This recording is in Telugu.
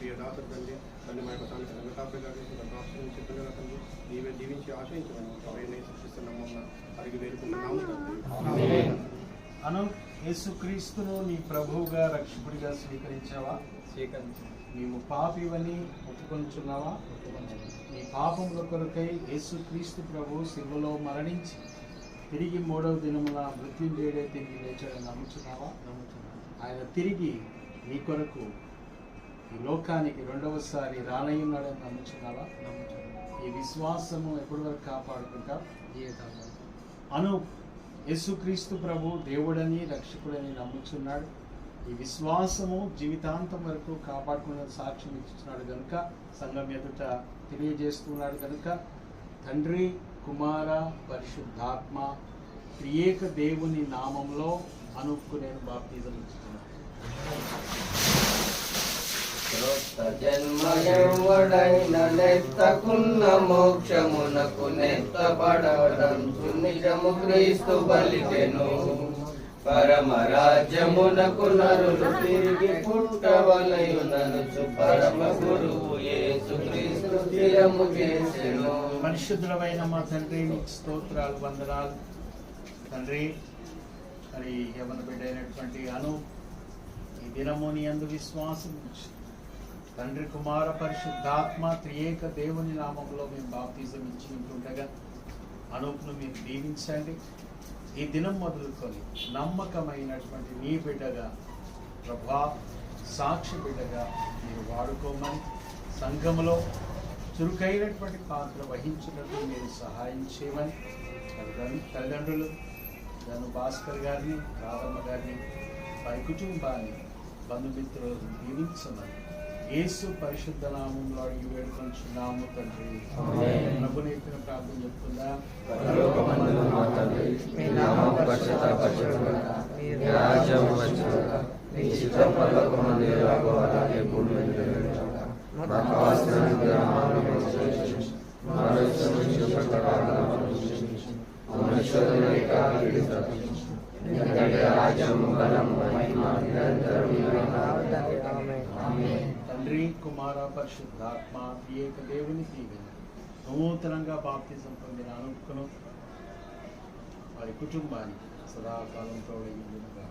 ప్రియ దాత తండ్రి తండ్రి మా యొక్క తండ్రి సంగతాపగా ప్రాప్తం చెప్పిన తండ్రి నీవే దీవించి ఆశ్రయించమని అవన్నీ సృష్టిస్తున్నాము అడిగి వేడుకుంటున్నాము అను యేసుక్రీస్తును నీ ప్రభువుగా రక్షకుడిగా స్వీకరించావా? స్వీకరించు నీవు పాపివని ఒప్పుకొంచున్నావా? నీ పాపముల కొరకై యేసుక్రీస్తు ప్రభు శిలువలో మరణించి తిరిగి మూడవ దినమున మృత్యుంజయుడే తిరిగి లేచాడని నమ్ముచున్నావా? ఆయన తిరిగి నీ కొరకు ఈ లోకానికి రెండవసారి రానయ్యున్నాడని నమ్ముచున్నావా? ఈ విశ్వాసము ఎప్పటి వరకు కాపాడుకుంటా అను యేసుక్రీస్తు ప్రభు దేవుడని రక్షకుడని నమ్ముచున్నాడు. ఈ విశ్వాసము జీవితాంతం వరకు కాపాడుకున్న సాక్ష్యం ఇస్తున్నాడు కనుక సంఘం ఎదుట తెలియజేస్తున్నాడు కనుక తండ్రి కుమార పరిశుద్ధాత్మ త్రియేక దేవుని నామంలో అనుకు నేను బాప్తిజం ఇస్తున్నాను క్రొత్త నెత్తకున్న మోక్షమునకు నెత్తబడడం సున్నిజము క్రీస్తు బలికెను. పరమ రాజ్యమునకు నరులు తిరిగి పుట్టవలయుననుచు పరమ గురువు యేసు క్రీస్తు స్థిరము చేసెను. పరిశుద్ధులమైన మా తండ్రి నీకు స్తోత్రాలు వందనాలు. తండ్రి మరి యవన బిడ్డ అయినటువంటి అను ఈ దినము నీ అందు విశ్వాసం తండ్రి కుమార పరిశుద్ధాత్మ త్రియేక దేవుని నామంలో మేము బాప్తిజం ఇచ్చి ఉంటుండగా అనూప్ను మీరు దీవించండి. ఈ దినం మొదలుకొని నమ్మకమైనటువంటి నీ బిడ్డగా ప్రభా సాక్షి బిడ్డగా మీరు వాడుకోమని సంఘములో చురుకైనటువంటి పాత్ర వహించినట్టు మీరు సహాయం చేయమని తల్లిదండ్రులు తల్లిదండ్రులు ధను భాస్కర్ గారిని రాధమ్మ గారిని వారి కుటుంబాన్ని బంధుమిత్రులను దీవించమని యేసు పరిశుద్ధ నామంలో అడిగి వేడుకొంచున్నాము తండ్రి ప్రభు నేర్పిన ప్రార్థన చెప్తుందా పరలోకమందున మా తండ్రి, మీ నామం పరిశుద్ధపరచబడుగాక. మీ రాజ్యం వచ్చుగాక. మీ చిత్తం పరలోకమందు ఎలాగో అలాగే భూమి మీద నెరవేరుగాక. మాకు కావలసిన గ్రామాలను మాకు క్షమించు. మా దోషులను నుంచి ఉపకారాలను మాకు క్షమించు. మమ్మల్ని శోధనలోకి కాకిడి తప్పించు. ఎందుకంటే రాజ్యము బలము మహిమ నిరంతరం కుమార పరిశుద్ధాత్మ ఏక దేవుని దీవెన నూతనంగా బాప్తిజం పొందిన అనుకును. వారి కుటుంబానికి సదాకాలం తోడైందిగా